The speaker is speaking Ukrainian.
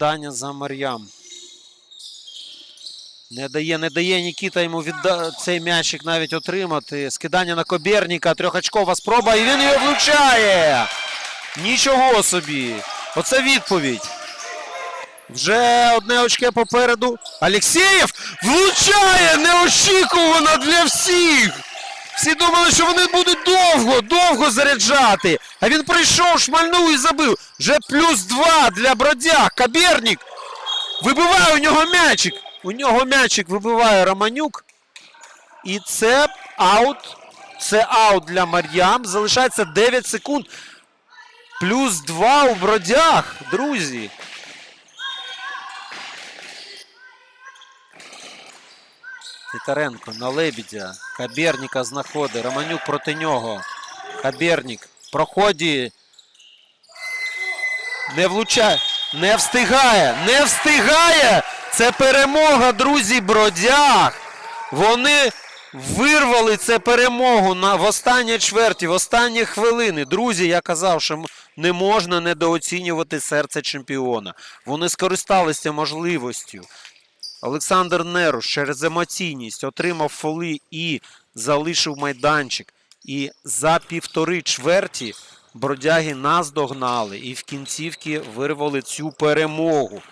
скидання за Мар'ям. Не дає, не дає Нікіта йому відда... цей м'ячик навіть отримати. Скидання на Кобєрніка. Трьохочкова спроба. І він його влучає. Нічого собі. Оце відповідь. Вже одне очке попереду. Алєксєєв влучає неочікувано для всіх. Всі думали, що вони будуть довго, довго заряджати. А він прийшов, шмальнув і забив. Вже плюс два для бродяг. Кабєрнік вибиває у нього м'ячик. У нього м'ячик вибиває Романюк. І це аут. Це аут для Мар'ям. Залишається 9 секунд. Плюс 2 у бродяг, друзі. Титаренко на Лебідя. Хабєрніка знаходить. Романюк проти нього. Хабєрнік. Проході. Не влучає. Не встигає. Не встигає. Це перемога, друзі, бродяг. Вони вирвали це перемогу на, в останній чверті, в останні хвилини. Друзі, я казав, що не можна недооцінювати серце чемпіона. Вони скористалися можливістю. Олександр Неруш через емоційність отримав фоли і залишив майданчик. І за півтори чверті бродяги наздогнали і в кінцівці вирвали цю перемогу.